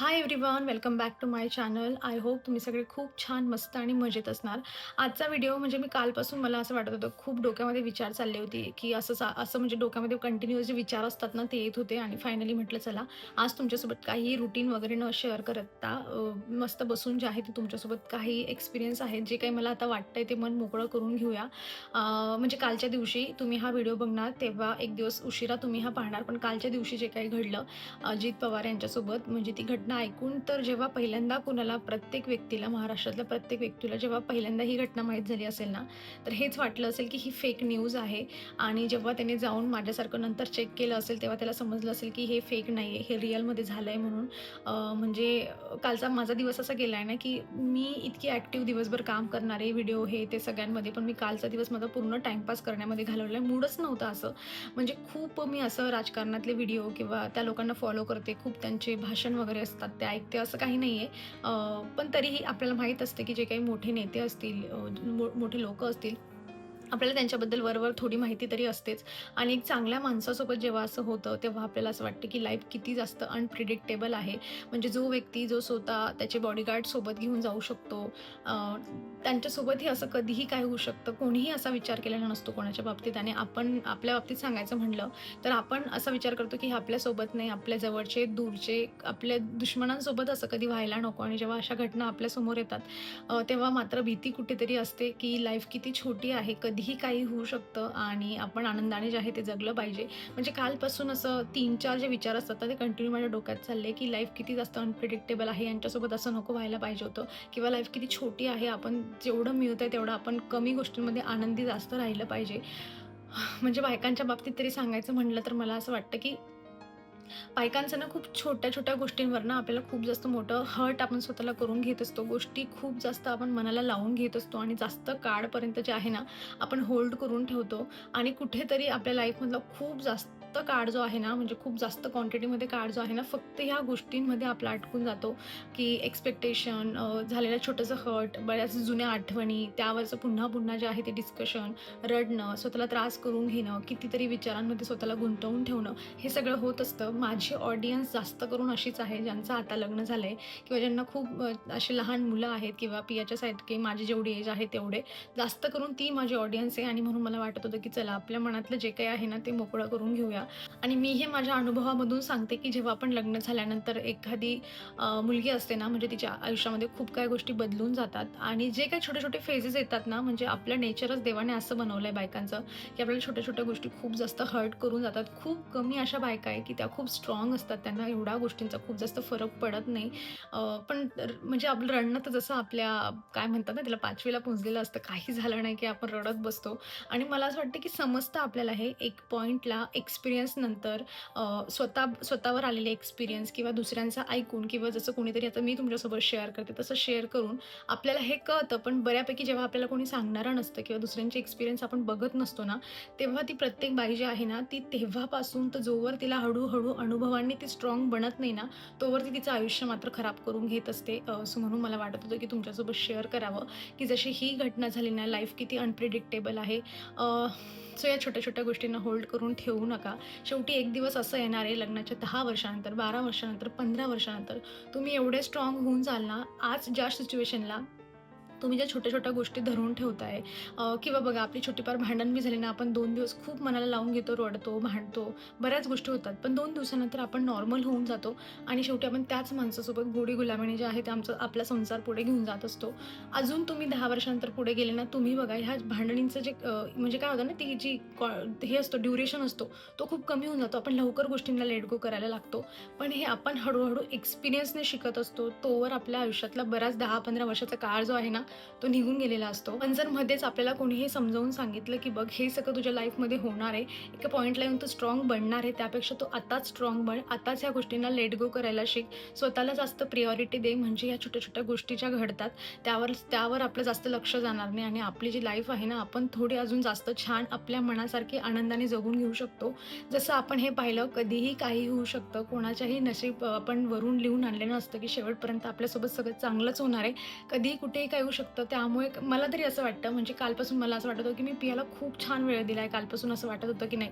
Hi everyone welcome back to my channel I hope तुम्ही सगळे खूप छान मस्त आणि मजेत असणार. आजचा व्हिडिओ म्हणजे मी कालपासून मला असं वाटत होतं खूप डोक्यामध्ये विचार चालले होते की असं सा असं म्हणजे डोक्यामध्ये कंटिन्युअस जे विचार असतात ना ते येत होते आणि फायनली म्हटलं चला आज तुमच्यासोबत काही रुटीन वगैरे न शेअर करता मस्त बसून जे आहे ते तुमच्यासोबत काही एक्सपिरियन्स आहेत जे काही मला आता वाटतंय ते मन मोकळं करून घेऊया. म्हणजे कालच्या दिवशी तुम्ही हा व्हिडिओ बघणार तेव्हा एक दिवस उशिरा तुम्ही हा पाहणार पण कालच्या दिवशी जे काही घडलं अजित पवार यांच्यासोबत म्हणजे ती घटना ऐकून तर जेव्हा पहिल्यांदा कुणाला प्रत्येक व्यक्तीला महाराष्ट्रातल्या प्रत्येक व्यक्तीला जेव्हा पहिल्यांदा ही घटना माहीत झाली असेल ना तर हेच वाटलं असेल की ही फेक न्यूज आहे आणि जेव्हा त्याने जाऊन माझ्यासारखं नंतर चेक केलं असेल तेव्हा त्याला समजलं असेल की हे फेक नाही आहे हे रिअलमध्ये झालं आहे म्हणून. म्हणजे कालचा माझा दिवस असा गेला आहे ना की मी इतकी ॲक्टिव्ह दिवसभर काम करणारे व्हिडिओ हे ते सगळ्यांमध्ये पण मी कालचा दिवस माझा पूर्ण टाईमपास करण्यामध्ये घालवला आहे. मूडच नव्हतं असं. म्हणजे खूप मी असं राजकारणातले व्हिडिओ किंवा त्या लोकांना फॉलो करते खूप त्यांचे भाषण वगैरे असते असतात ते ऐकते असं काही नाही आहे पण तरीही आपल्याला माहीत असते की जे काही मोठे नेते असतील मोठे लोक असतील आपल्याला त्यांच्याबद्दल वरवर थोडी माहिती तरी असतेच. आणि एक चांगल्या माणसासोबत जेव्हा असं होतं तेव्हा आपल्याला असं वाटतं की लाईफ किती जास्त अनप्रिडिक्टेबल आहे. म्हणजे जो व्यक्ती जो स्वतः त्याचे बॉडीगार्ड सोबत घेऊन जाऊ शकतो त्यांच्यासोबतही असं कधीही काय होऊ शकतं कोणीही असा विचार केलेला नसतो कोणाच्या बाबतीत. आणि आपण आपल्या बाबतीत सांगायचं म्हणलं तर आपण असा विचार करतो की हे आपल्यासोबत नाही आपल्या जवळचे दूरचे आपल्या दुश्मनांसोबत असं कधी व्हायला नको. आणि जेव्हा अशा घटना आपल्यासमोर येतात तेव्हा मात्र भीती कुठेतरी असते की लाईफ किती छोटी आहे कधी कधीही काही होऊ शकतं आणि आपण आनंदाने जे आहे ते जगलं पाहिजे. म्हणजे कालपासून असं तीन चार जे विचार असतात ते कंटिन्यू माझ्या डोक्यात चालले की लाईफ किती जास्त अनप्रिडिक्टेबल आहे यांच्यासोबत असं नको व्हायला पाहिजे होतं. किंवा लाईफ किती छोटी आहे आपण जेवढं मिळतं आहे तेवढं आपण कमी गोष्टींमध्ये आनंदी जास्त राहिलं पाहिजे. म्हणजे बायकांच्या बाबतीत तरी सांगायचं म्हणलं तर मला असं वाटतं की बायकांचं ना खूप छोट्या छोट्या गोष्टींवर ना आपल्याला खूप जास्त मोठं हर्ट आपण स्वतःला करून घेत असतो. गोष्टी खूप जास्त आपण मनाला लावून घेत असतो आणि जास्त काळपर्यंत जे आहे ना आपण होल्ड करून ठेवतो. आणि कुठेतरी आपल्या लाईफमधला खूप जास्त काळ जो आहे ना म्हणजे खूप जास्त क्वांटिटीमध्ये काळ जो आहे ना फक्त ह्या गोष्टींमध्ये आपला अटकून जातो की एक्सपेक्टेशन झालेलं छोटंसं हर्ट बऱ्याच जुन्या आठवणी त्यावरचं पुन्हा पुन्हा जे आहे ते डिस्कशन रडणं स्वतःला त्रास करून घेणं कितीतरी विचारांमध्ये स्वतःला गुंतवून ठेवणं हे सगळं होत असतं. माझी ऑडियन्स जास्त करून अशीच आहे ज्यांचं आता लग्न झालं आहे किंवा ज्यांना खूप असे अशी लहान मुलं आहेत किंवा पियाच्या साईड माझी जेवढी एज आहे तेवढे जास्त करून ती माझी ऑडियन्स आहे आणि म्हणून मला वाटत होतं की चला आपल्या मनातलं जे काही आहे ना ते मोकळं करून घेऊया. आणि मी हे माझ्या अनुभवामधून सांगते की जेव्हा आपण लग्न झाल्यानंतर एखादी मुलगी असते ना म्हणजे तिच्या आयुष्यामध्ये खूप काही गोष्टी बदलून जातात. आणि जे काही छोटे छोटे फेजेस येतात ना म्हणजे आपलं नेचरच देवाने असं बनवलं आहे बायकांचं की आपल्याला छोट्या छोट्या गोष्टी खूप जास्त हर्ट करून जातात. खूप कमी अशा बायका आहे की त्या खूप स्ट्रॉंग असतात. त्यांना एवढ्या गोष्टींचा खूप जास्त फरक पडत नाही. पण म्हणजे आपलं रडणं तर जसं आपल्या काय म्हणतात ना त्याला पाचवीला पोहोचलेलं असतं. काही झालं नाही की आपण रडत बसतो. आणि मला असं वाटतं की समजतं आपल्याला हे. एक पॉईंटला एक्सपिरियन्स नंतर स्वतः स्वतःवर आलेले एक्सपिरियन्स किंवा दुसऱ्यांचं ऐकून किंवा जसं कोणीतरी आता मी तुमच्यासोबत शेअर करते तसं शेअर करून आपल्याला हे कळतं. पण बऱ्यापैकी जेव्हा आपल्याला कोणी सांगणारं नसतं किंवा दुसऱ्यांचे एक्सपिरियन्स आपण बघत नसतो ना तेव्हा ती प्रत्येक बाई जी आहे ना ती तेव्हापासून तर जोवर तिला हळूहळू अनुभवांनी ती स्ट्रॉंग बनत नाही ना तोवर ती तिचं आयुष्य मात्र खराब करून घेत असते. सो म्हणून मला वाटत होतं की तुमच्यासोबत शेअर करावं की जशी ही घटना झाली ना लाईफ किती अनप्रिडिक्टेबल आहे. सो या छोट्या छोट्या गोष्टींना होल्ड करून ठेवू नका. शेवटी एक दिवस असं येणार आहे लग्नाच्या दहा वर्षानंतर बारा वर्षानंतर पंधरा वर्षानंतर. तुम्ही एवढे स्ट्रॉंग होऊन चाल ना आज ज्या सिच्युएशनला तुम्ही ज्या छोट्या छोट्या गोष्टी धरून ठेवताय किंवा बघा आपली छोटीफार भांडण बी झाली ना आपण दोन दिवस खूप मनाला लावून घेतो रडतो भांडतो बऱ्याच गोष्टी होतात. पण दोन दिवसानंतर आपण नॉर्मल होऊन जातो आणि शेवटी आपण त्याच माणसासोबत गोडी गुलामीने जे आहे ते आमचं आपला संसार पुढे घेऊन जात असतो. अजून तुम्ही दहा वर्षानंतर पुढे गेले ना तुम्ही बघा ह्या भांडणींचं जे म्हणजे काय होतं ना ती जी कॉ- हे असतो ड्युरेशन असतो तो खूप कमी होऊन जातो. आपण लवकर गोष्टींना लेट गो करायला लागतो. पण हे आपण हळूहळू एक्सपिरियन्सने शिकत असतो. तोवर आपल्या आयुष्यातला बराच दहा पंधरा वर्षाचा काळ जो आहे ना तो निघून गेलेला असतो. पण जर मध्येच आपल्याला कोणीही समजावून सांगितलं की बघ हे सगळं तुझ्या लाईफमध्ये होणार आहे. एका पॉईंटला येऊन तू स्ट्रॉंग बनणार आहे. त्यापेक्षा तू आताच स्ट्रॉंग बन. आताच ह्या गोष्टींना लेट गो करायला शिक. स्वतःला जास्त प्रियॉरिटी दे. म्हणजे या छोट्या छोट्या गोष्टी ज्या घडतात. त्यावर त्यावर आपलं जास्त लक्ष जाणार नाही. आणि आपली जी लाईफ आहे ना आपण थोडी अजून जास्त छान आपल्या मनासारखी आनंदाने जगून घेऊ शकतो. जसं आपण हे पाहिलं कधीही काही होऊ शकतं. कोणाच्याही नशीब आपण वरून लिहून आणलेलं असतं की शेवटपर्यंत आपल्यासोबत सगळं चांगलंच होणार आहे. कधीही कुठेही काही होऊ शकतं. त्यामुळे मला तरी असं वाटतं म्हणजे कालपासून मला असं वाटत होतं की मी पियाला खूप छान वेळ दिला आहे कालपासून असं वाटत होतं की नाही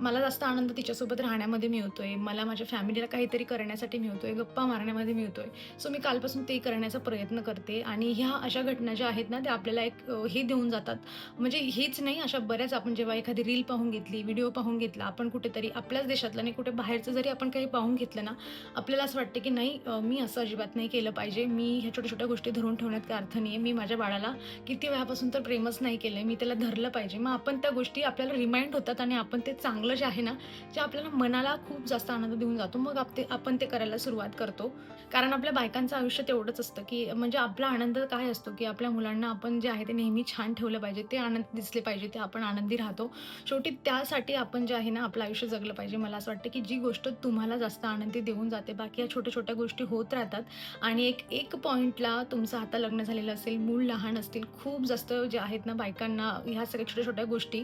मला जास्त आनंद तिच्यासोबत राहण्यामध्ये मिळतोय. मला माझ्या फॅमिलीला काहीतरी करण्यासाठी मिळतोय गप्पा मारण्यामध्ये मिळतोय. सो मी कालपासून ते करण्याचा प्रयत्न करते. आणि ह्या अशा घटना ज्या आहेत ना त्या आपल्याला एक हे देऊन जातात. म्हणजे हेच नाही अशा बऱ्याच आपण जेव्हा एखादी रील पाहून घेतली व्हिडिओ पाहून घेतला आपण कुठेतरी आपल्याच देशातलं नाही कुठे बाहेरचं जरी आपण काही पाहून घेतलं ना आपल्याला असं वाटतं की नाही मी असं अजिबात नाही केलं पाहिजे. मी ह्या छोट्या छोट्या गोष्टी धरून ठेवण्यात काय अर्थ नाही आहे मी माझ्या बाळाला किती वेळापासून तर प्रेमच नाही केलं आहे मी त्याला धरलं पाहिजे. मग आपण त्या गोष्टी आपल्याला रिमाइंड होतात आणि आपण ते चांगलं जे आहे ना जे आपल्याला मनाला खूप जास्त आनंद देऊन जातो. मग आप ते आपण ते करायला सुरुवात करतो. कारण आपल्या बायकांचं आयुष्य तेवढंच असतं की म्हणजे आपला आनंद काय असतो की आपल्या मुलांना आपण जे आहे ते नेहमी छान ठेवलं पाहिजे. ते आनंद दिसले पाहिजे ते आपण आनंदी राहतो. शेवटी त्यासाठी आपण जे आहे ना आपलं आयुष्य जगलं पाहिजे. मला असं वाटतं की जी गोष्ट तुम्हाला जास्त आनंदी देऊन जाते. बाकी या छोट्या छोट्या गोष्टी होत राहतात. आणि एक एक पॉईंटला तुमचं आता लग्न झालेलं असेल मूल लहान असतील खूप जास्त जे आहेत ना बायकांना ह्या सगळ्या छोट्या छोट्या गोष्टी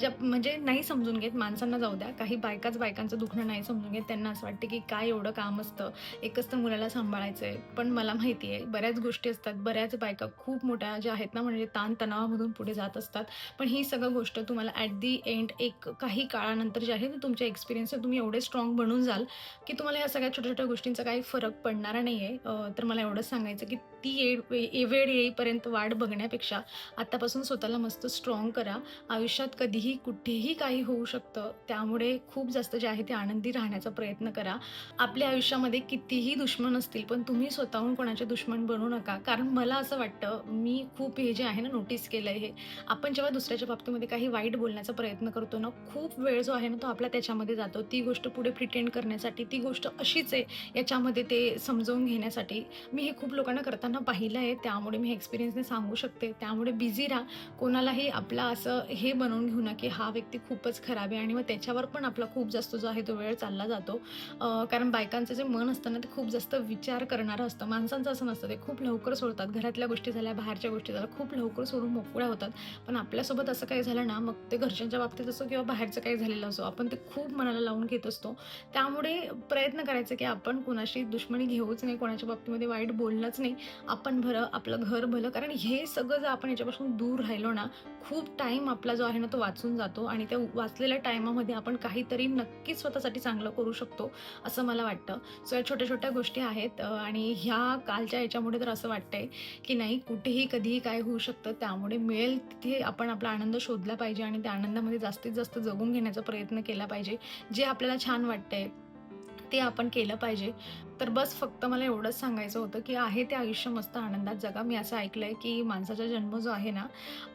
ज्या म्हणजे नाही समजून घेत माणसांना जाऊ द्या. काही बायकाच बायकांचं दुखणं नाही समजून घेत. त्यांना असं वाटतं की काय एवढं काम असतं. एकच तर मुलाला सांभाळायचं आहे पण मला माहिती आहे बऱ्याच गोष्टी असतात. बऱ्याच बायका खूप मोठ्या ज्या आहेत ना म्हणजे ताणतणावामधून पुढे जात असतात. पण ही सगळं गोष्ट तुम्हाला ॲट दी एंड एक काही काळानंतर जे आहे ते तुमच्या एक्सपिरियन्स तुम्ही एवढे स्ट्रॉंग बनून जाल की तुम्हाला ह्या सगळ्या छोट्या छोट्या गोष्टींचा काही फरक पडणारा नाही आहे तर मला एवढंच सांगायचं की ती ये वेळ येईपर्यंत वाट बघण्यापेक्षा आत्तापासून स्वतःला मस्त स्ट्रॉंग करा. आयुष्यात कधीही कुठेही काही होऊ शकतं. त्यामुळे खूप जास्त जे आहे ते आनंदी राहण्याचा प्रयत्न करा. आपल्या आयुष्यामध्ये कितीही दुश्मन असतील पण तुम्ही स्वतःहून कोणाचे दुश्मन बनू नका. कारण मला असं वाटतं मी खूप हे जे आहे ना नोटीस केलं आहे हे. आपण जेव्हा दुसऱ्याच्या बाबतीमध्ये काही वाईट बोलण्याचा प्रयत्न करतो ना खूप वेळ जो आहे ना तो आपला त्याच्यामध्ये जातो. ती गोष्ट पुढे प्रिटेंड करण्यासाठी ती गोष्ट अशीच आहे याच्यामध्ये ते समजावून घेण्यासाठी. मी हे खूप लोकांना करताना पाहिलं आहे त्यामुळे मी एक्सपिरियन्सने सांगू शकते. त्यामुळे बिझी राहा. कोणालाही आपला असं हे बनवून घेऊ ना की हा व्यक्ती खूपच खराब आहे आणि मग त्याच्यावर पण आपला खूप जास्त जो आहे तो वेळ चालला जातो. कारण बायकांचं जे मन असतं ना ते खूप जास्त विचार करणारं असतं. माणसांचं असं नसतं. ते खूप लवकर सोडतात. घरातल्या गोष्टी झाल्या बाहेरच्या गोष्टी झाल्या खूप लवकर सोडून मोकळ्या होतात. पण आपल्यासोबत असं काही झालं ना मग ते घरच्यांच्या बाबतीत असो किंवा बाहेरचं काही झालेलं असो आपण ते खूप मनाला लावून घेत असतो. त्यामुळे प्रयत्न करायचा की आपण कोणाशी दुश्मनी घेऊच नाही कोणाच्या बाबतीमध्ये वाईट बोलणंच नाही. आपण भरं आपलं घर भलं कारण हे सगळं जर आपण याच्यापासून दूर राहिलो ना खूप टाईम आपला जो आहे ना तो वाचून जातो आणि त्या वाचलेल्या टायमामध्ये आपण काहीतरी नक्कीच स्वतःसाठी चांगलं करू शकतो असं मला वाटतं. सो या छोट्या छोट्या गोष्टी आहेत आणि ह्या कालच्या याच्यामुळे तर असं वाटतंय की नाही कुठेही कधीही काय होऊ शकतं त्यामुळे मिळेल तिथे आपण आपला आनंद शोधला पाहिजे आणि त्या आनंदामध्ये जास्तीत जास्त जगून घेण्याचा प्रयत्न केला पाहिजे जे आपल्याला छान वाटतंय. ते आपण केलं पाहिजे. तर बस फक्त मला एवढंच सांगायचं होतं की आहे ते आयुष्य मस्त आनंदात जगा. मी असं ऐकलं आहे की माणसाचा जन्म जो आहे ना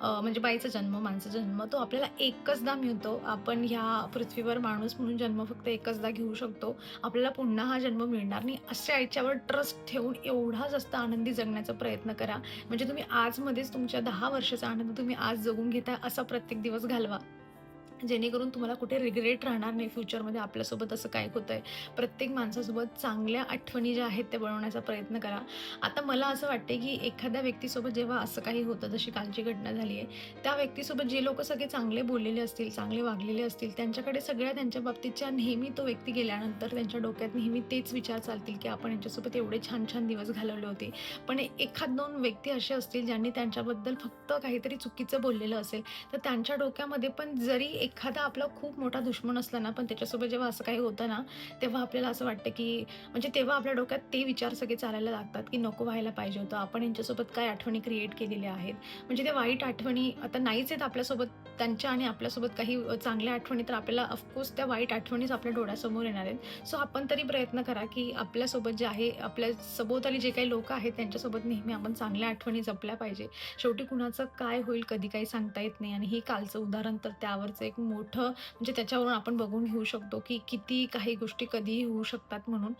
म्हणजे बाईचा जन्म माणसाचा जन्म तो आपल्याला एकचदा मिळतो. आपण ह्या पृथ्वीवर माणूस म्हणून जन्म फक्त एकचदा घेऊ शकतो. आपल्याला पुन्हा हा जन्म मिळणार नाही. अशा याच्यावर ट्रस्ट ठेवून एवढा जास्त आनंदी जगण्याचा प्रयत्न करा. म्हणजे तुम्ही आजमध्येच तुमच्या दहा वर्षाचा आनंद तुम्ही आज जगून घेता असा प्रत्येक दिवस घालवा. जेणेकरून तुम्हाला कुठे रिग्रेट राहणार नाही फ्युचरमध्ये आपल्यासोबत असं काय होतं आहे प्रत्येक माणसासोबत चांगल्या आठवणी ज्या आहेत त्या बनवण्याचा प्रयत्न करा. आता मला असं वाटते की एखाद्या व्यक्तीसोबत जेव्हा असं काही होतं जशी कालची घटना झाली आहे त्या व्यक्तीसोबत जे लोक सगळे चांगले बोललेले असतील चांगले वागलेले असतील त्यांच्याकडे सगळ्या त्यांच्या बाबतीतच्या नेहमी तो व्यक्ती गेल्यानंतर त्यांच्या डोक्यात नेहमी तेच विचार चालतील की आपण यांच्यासोबत एवढे छान छान दिवस घालवले होते. पण एखाद दोन व्यक्ती असे असतील ज्यांनी त्यांच्याबद्दल फक्त काहीतरी चुकीचं बोललेलं असेल तर त्यांच्या डोक्यामध्ये पण जरी एक एखादा आपला खूप मोठा दुश्मन असला ना पण त्याच्यासोबत जेव्हा असं काही होतं ना तेव्हा आपल्याला असं वाटतं की म्हणजे तेव्हा आपल्या डोक्यात ते विचार सगळे चालायला लागतात की नको व्हायला पाहिजे होतं. आपण यांच्यासोबत काय आठवणी क्रिएट केलेल्या आहेत? म्हणजे त्या वाईट आठवणी आता नाहीच आहेत आपल्यासोबत त्यांच्या आणि आपल्यासोबत काही चांगल्या आठवणी तर आपल्याला ऑफकोर्स त्या वाईट आठवणीच आपल्या डोळ्यासमोर येणार आहेत. सो आपण तरी प्रयत्न करा की आपल्यासोबत जे आहे आपल्या सभोवताली जे काही लोक आहेत त्यांच्यासोबत नेहमी आपण चांगल्या आठवणी जपल्या पाहिजे. शेवटी कुणाचं काय होईल कधी काही सांगता येत नाही. आणि हे कालचं उदाहरण तर त्यावरचं एक मोठं म्हणजे त्याच्यावरून आपण बघून घेऊ शकतो की किती काही गोष्टी कधीही होऊ शकतात म्हणून.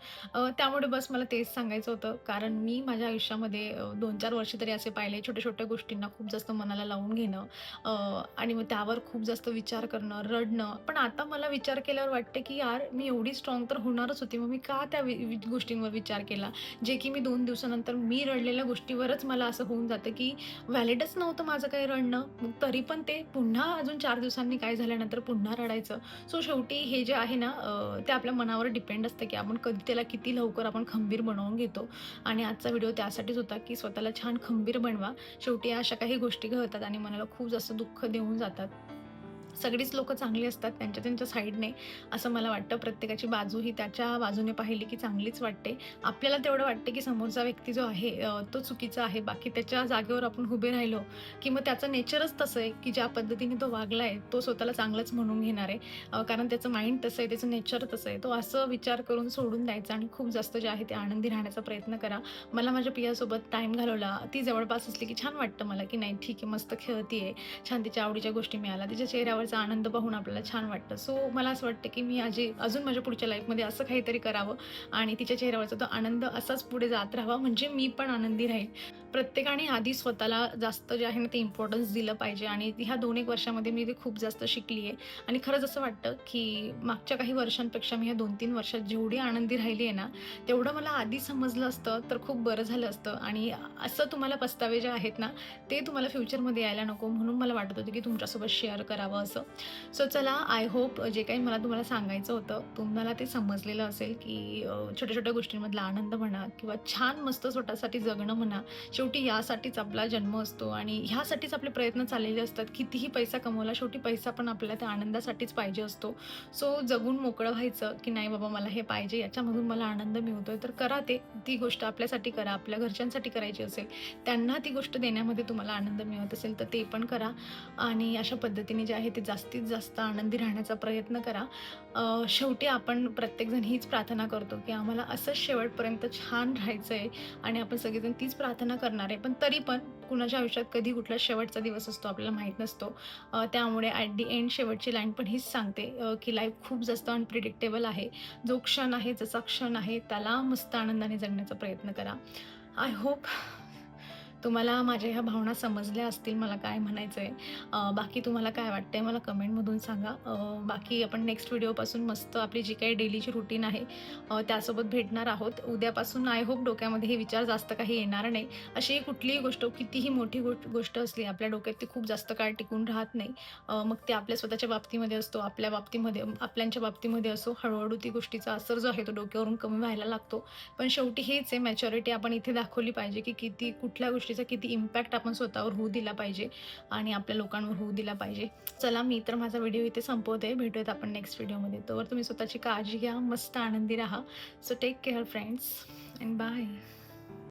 त्यामुळे बस मला तेच सांगायचं होतं. कारण मी माझ्या आयुष्यामध्ये दोन चार वर्ष तरी असे पाहिले छोट्या छोट्या गोष्टींना खूप जास्त मनाला लावून घेणं आणि मग त्यावर खूप जास्त विचार करणं रडणं. पण आता मला विचार केल्यावर वाटते की यार मी एवढी स्ट्रॉंग तर होणारच होती. मग मी का त्या वि- वि- गोष्टींवर विचार केला? जे की मी दोन दिवसानंतर मी रडलेल्या गोष्टीवरच मला असं होऊन जातं की व्हॅलिडच नव्हतं माझं काही रडणं. मग तरी पण ते पुन्हा अजून चार दिवसांनी काय झालं? झाल्यानंतर पुन्हा रडायचं. सो शेवटी हे जे आहे ना ते आपल्या मनावर डिपेंड असतं की आपण कधी त्याला किती लवकर आपण खंबीर बनवून घेतो. आणि आजचा व्हिडिओ त्यासाठीच होता की स्वतःला छान खंबीर बनवा. शेवटी अशा काही गोष्टी घडतात आणि मनाला खूप जास्त दुःख देऊन जातात. सगळीच लोक चांगली असतात त्यांच्या त्यांच्या साईडने. असं मला वाटतं. प्रत्येकाची बाजू ही त्याच्या बाजूने पाहिली की चांगलीच वाटते. आपल्याला तेवढं वाटते की समोरचा व्यक्ती जो आहे तो चुकीचा आहे. बाकी त्याच्या जागेवर आपण उभे राहिलो की मग त्याचं नेचरच तसं आहे की ज्या पद्धतीने तो वागला आहे तो स्वतःला चांगलंच म्हणून घेणार आहे. कारण त्याचं माइंड तसं आहे त्याचं नेचर तसं आहे. तो असं विचार करून सोडून द्यायचा आणि खूप जास्त जे आहे ते आनंदी राहण्याचा प्रयत्न करा. मला माझ्या पियासोबत टाईम घालवला. ती जवळपास असली की छान वाटतं मला की नाही ठीक आहे मस्त खेळती आहे छान तिच्या आवडीच्या गोष्टी मिळाल्या. तिच्या चेहऱ्यावर चेहऱ्यावरचा आनंद पाहून आपल्याला छान वाटतं. सो मला असं वाटतं की मी आजी अजून माझ्या पुढच्या लाईफमध्ये असं काहीतरी करावं आणि तिच्या चेहऱ्यावरचा तो आनंद असाच पुढे जात राहावा. म्हणजे मी पण आनंदी राहील प्रत्येकाने आधी स्वतःला जास्त जे आहे ना ते इम्पॉर्टन्स दिलं पाहिजे आणि ह्या दोन एक वर्षामध्ये मी ते खूप जास्त शिकली आहे आणि खरंच असं वाटतं की मागच्या काही वर्षांपेक्षा मी ह्या दोन तीन वर्षात जेवढी आनंदी राहिली आहे ना तेवढं मला आधी समजलं असतं तर खूप बरं झालं असतं. आणि असं तुम्हाला पस्तावे जे आहेत ना ते तुम्हाला फ्युचरमध्ये यायला नको. म्हणून मला वाटत होतं की तुमच्यासोबत शेअर करावं असं. सो चला आय होप जे काही मला तुम्हाला सांगायचं होतं तुम्हाला ते समजलेलं असेल की छोट्या छोट्या गोष्टींमधला आनंद म्हणा किंवा छान मस्त स्वतःसाठी जगणं म्हणा शेवटी यासाठीच आपला जन्म असतो आणि ह्यासाठीच आपले प्रयत्न चाललेले असतात. कितीही पैसा कमवला शेवटी पैसा पण आपल्याला त्या आनंदासाठीच पाहिजे असतो. सो जगून मोकळं व्हायचं की नाही बाबा मला हे पाहिजे याच्यामधून मला आनंद मिळतोय तर करा ते. ती गोष्ट आपल्यासाठी करा आपल्या घरच्यांसाठी करायची असेल त्यांना ती गोष्ट देण्यामध्ये तुम्हाला आनंद मिळत असेल तर ते पण करा. आणि अशा पद्धतीने जे आहे ते जास्तीत जास्त आनंदी राहण्याचा प्रयत्न करा. शेवटी आपण प्रत्येकजण हीच प्रार्थना करतो की आम्हाला असंच शेवटपर्यंत छान राहायचं आहे आणि आपण सगळेजण तीच प्रार्थना करणार आहे. पण तरी पण कुणाच्या आयुष्यात कधी कुठला शेवटचा दिवस असतो आपल्याला माहीत नसतो. त्यामुळे ॲट दी एंड शेवटची लाईन पण हीच सांगते की लाईफ खूप जास्त अनप्रिडिक्टेबल आहे. जो क्षण आहे जसा क्षण आहे त्याला मस्त आनंदाने जगण्याचा प्रयत्न करा. आय होप तुम्हाला माझ्या ह्या भावना समजल्या असतील मला काय म्हणायचं आहे बाकी तुम्हाला काय वाटतंय मला कमेंटमधून सांगा. बाकी आपण नेक्स्ट व्हिडिओपासून मस्त आपली जी काही डेलीची रुटीन आहे त्यासोबत भेटणार आहोत. उद्यापासून आय होप डोक्यामध्ये हे विचार जास्त काही येणार नाही. अशी कुठलीही गोष्ट कितीही मोठी गोष्ट गोष्ट असली आपल्या डोक्यात ती खूप जास्त काळ टिकून राहत नाही. मग ते आपल्या स्वतःच्या बाबतीमध्ये असतो आपल्या बाबतीमध्ये आपल्यांच्या बाबतीमध्ये असो हळूहळू ती गोष्टीचा असर जो आहे तो डोक्यावरून कमी व्हायला लागतो. पण शेवटी हेच आहे मॅच्युरिटी आपण इथे दाखवली पाहिजे की किती कुठल्या गोष्टी गोष्टीचा किती इम्पॅक्ट आपण स्वतःवर होऊ दिला पाहिजे आणि आपल्या लोकांवर होऊ दिला पाहिजे. चला मी तर माझा व्हिडिओ इथे संपवते. भेटूयात आपण नेक्स्ट व्हिडिओमध्ये तोवर तुम्ही स्वतःची काळजी घ्या मस्त आनंदी राहा. So take care friends and bye